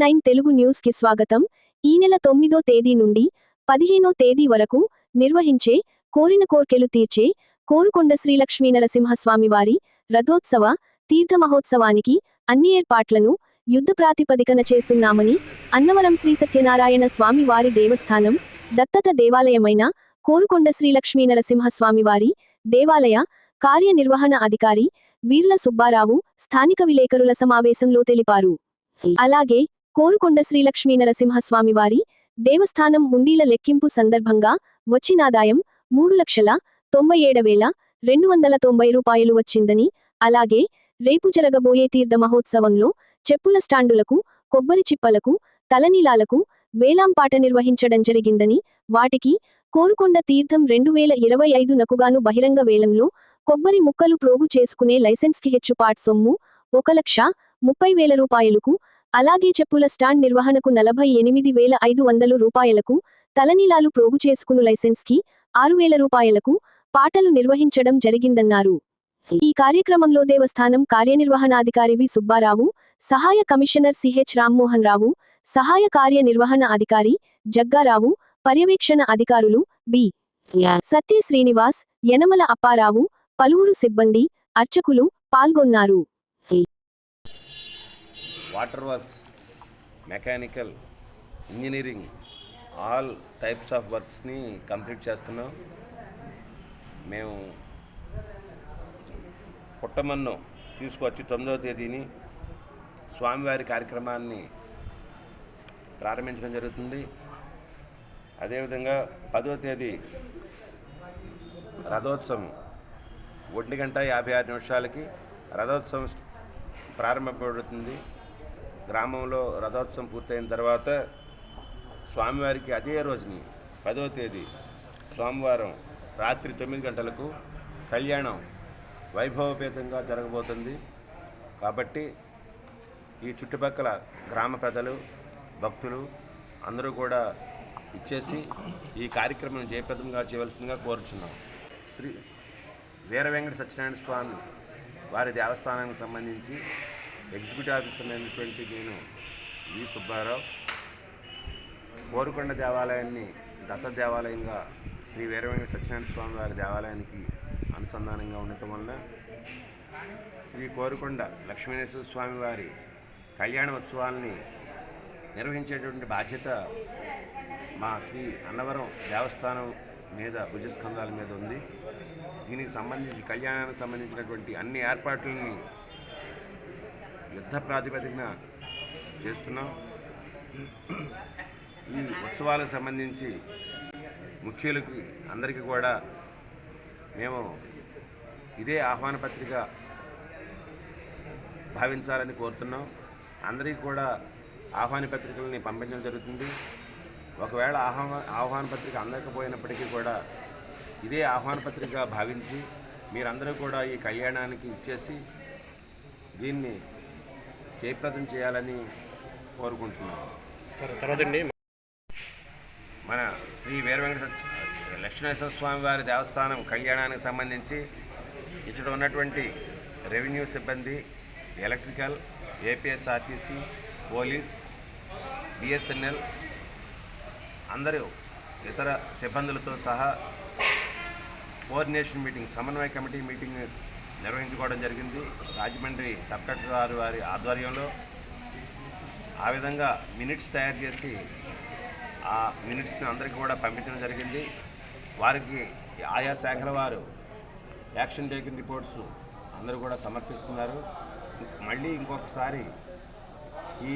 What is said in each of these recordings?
Nine Telugu న్యూస్కి స్వాగతం. ఈ నెల తొమ్మిదో తేదీ నుండి పదిహేనో తేదీ వరకు నిర్వహించే కోరిన కోర్కెలు తీర్చే కోరుకొండ శ్రీలక్ష్మీ నరసింహస్వామి వారి రథోత్సవ తీర్థ మహోత్సవానికి అన్ని ఏర్పాట్లను యుద్ధ ప్రాతిపదికన చేస్తున్నామని అన్నవరం శ్రీ సత్యనారాయణ స్వామివారి దేవస్థానం దత్తత దేవాలయమైన కోరుకొండ శ్రీలక్ష్మీ నరసింహస్వామివారి దేవాలయ కార్యనిర్వహణ అధికారి వీర్ల సుబ్బారావు స్థానిక విలేకరుల సమావేశంలో తెలిపారు. అలాగే కోరుకొండ శ్రీలక్ష్మీ నరసింహస్వామివారి దేవస్థానం హుండీల లెక్కింపు సందర్భంగా వచ్చినాదాయం మూడు లక్షల తొంభై ఏడు వేల రెండు వందల తొంభై రూపాయలు వచ్చిందని అలాగే రేపు జరగబోయే తీర్థ మహోత్సవంలో చెప్పుల స్టాండులకు కొబ్బరి చిప్పలకు తలనీలాలకు వేలాంపాట నిర్వహించడం జరిగిందని వాటికి కోరుకొండ తీర్థం రెండు వేల ఇరవై ఐదు నకుగాను బహిరంగ వేలంలో కొబ్బరి ముక్కలు ప్రోగు చేసుకునే లైసెన్స్కి హెచ్చుపాట్ సొమ్ము ఒక లక్ష ముప్పై వేల రూపాయలకు అలాగే చెప్పుల స్టాండ్ నిర్వహణకు నలభై ఎనిమిది వేల ఐదు వందలు రూపాయలకు తలనీలాలు ప్రోగు చేసుకును లైసెన్స్కి ఆరు వేల రూపాయలకు పాటలు నిర్వహించడం జరిగిందన్నారు. ఈ కార్యక్రమంలో దేవస్థానం కార్యనిర్వహణాధికారి వి. సుబ్బారావు సహాయ కమిషనర్ సిహెచ్ రామ్మోహన్ రావు సహాయ కార్యనిర్వహణ అధికారి జగ్గారావు పర్యవేక్షణ అధికారులు బి. సత్య శ్రీనివాస్ యనమల అప్పారావు పలువురు సిబ్బంది అర్చకులు పాల్గొన్నారు. Water works mechanical engineering all types of వర్క్స్ని complete చేస్తున్నాం. మేము పుట్టమన్ను తీసుకొచ్చి తొమ్మిదవ తేదీని స్వామివారి కార్యక్రమాన్ని ప్రారంభించడం జరుగుతుంది. అదేవిధంగా పదో తేదీ రథోత్సవం ఒంటి గంట యాభై ఆరు నిమిషాలకి రథోత్సవం ప్రారంభపడుతుంది. గ్రామంలో రథోత్సవం పూర్తయిన తర్వాత స్వామివారికి అదే రోజుని పదో తేదీ సోమవారం రాత్రి తొమ్మిది గంటలకు కళ్యాణం వైభవపేతంగా జరగబోతుంది. కాబట్టి ఈ చుట్టుపక్కల గ్రామ ప్రజలు భక్తులు అందరూ కూడా ఇచ్చేసి ఈ కార్యక్రమం జయప్రదంగా చేయవలసిందిగా కోరుచున్నాం. శ్రీ వీర వెంకట సత్యనారాయణ స్వామి వారి దేవస్థానానికి సంబంధించి ఎగ్జిక్యూటివ్ ఆఫీసర్ అయినటువంటి నేను వి. సుబ్బారావు కోరుకొండ దేవాలయాన్ని దత్త దేవాలయంగా శ్రీ వీర సత్యనారాయణ స్వామి వారి దేవాలయానికి అనుసంధానంగా ఉండటం వలన శ్రీ కోరుకొండ లక్ష్మీనరసింహ స్వామి వారి కళ్యాణ ఉత్సవాల్ని నిర్వహించేటువంటి బాధ్యత మా శ్రీ అన్నవరం దేవస్థానం మీద భుజస్కంధాల మీద ఉంది. దీనికి సంబంధించి కళ్యాణానికి సంబంధించినటువంటి అన్ని ఏర్పాట్లని యుద్ధ ప్రాతిపదికన చేస్తున్నాం. ఈ ఉత్సవాలకు సంబంధించి ముఖ్యులకి అందరికీ కూడా మేము ఇదే ఆహ్వాన పత్రిక భావించాలని కోరుతున్నాం. అందరికీ కూడా ఆహ్వాన పత్రికలని పంపించడం జరుగుతుంది. ఒకవేళ ఆహ్వా ఆహ్వాన పత్రిక అందకపోయినప్పటికీ కూడా ఇదే ఆహ్వాన పత్రిక భావించి మీరందరూ కూడా ఈ కళ్యాణానికి ఇచ్చేసి దీన్ని జయప్రదం చేయాలని కోరుకుంటున్నాను మన శ్రీ వీర వెంకట సత్య లక్ష్మీనరసింహ స్వామి వారి దేవస్థానం కళ్యాణానికి సంబంధించి ఇక్కడ ఉన్నటువంటి రెవెన్యూ సిబ్బంది ఎలక్ట్రికల్ ఏపీఎస్ఆర్టీసీ పోలీస్ బిఎస్ఎన్ఎల్ అందరూ ఇతర సిబ్బందులతో సహా కోఆర్డినేషన్ మీటింగ్ సమన్వయ కమిటీ మీటింగ్ నిర్వహించుకోవడం జరిగింది. రాజమండ్రి సబ్ కలెక్టర్ గారు వారి ఆధ్వర్యంలో ఆ విధంగా మినిట్స్ తయారు చేసి ఆ మినిట్స్ని అందరికీ కూడా పంపించడం జరిగింది. వారికి ఆయా శాఖల వారు యాక్షన్ టేకింగ్ రిపోర్ట్స్ అందరూ కూడా సమర్పిస్తున్నారు. మళ్ళీ ఇంకొకసారి ఈ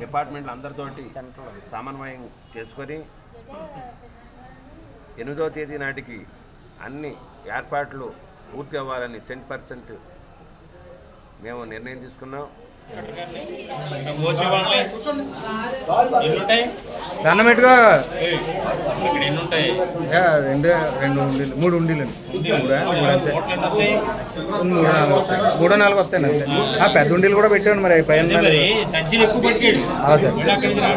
డిపార్ట్మెంట్లు అందరితోటి సమన్వయం చేసుకొని ఎనిమిదో తేదీ నాటికి అన్ని ఏర్పాట్లు పూర్తి అవ్వాలని సెంట్ పర్సెంట్ మేము నిర్ణయం తీసుకున్నాం. దండం పెట్టుకో. రెండు రెండు ఉండీలు మూడు ఉండీలు మూడా మూడు అంతే. మూడు నాలుగు వస్తాయి మూడో నాలుగు వస్తాయి అంతే. ఆ పెద్ద ఉండీలు కూడా పెట్టాను మరి అవి పైన అలా సార్.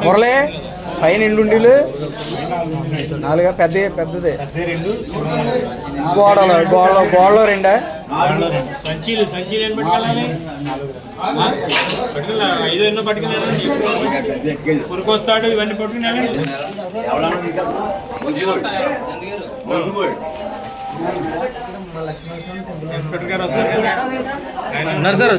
మురళి పైన ఇండు ఉండీలు? నాలుగా? పెద్ద పెద్దది. గోడలో గోడలో గోడలో రెండా? సంచీలు సంచీలు పట్టుకెళ్ళాలి? పట్టుకెళ్ళా ఐదో ఎన్నో పట్టుకెళ్ళాలి? పురుకొస్తాడు ఇవన్నీ పట్టుకుని ఇన్స్పెక్టర్ గారు వస్తారు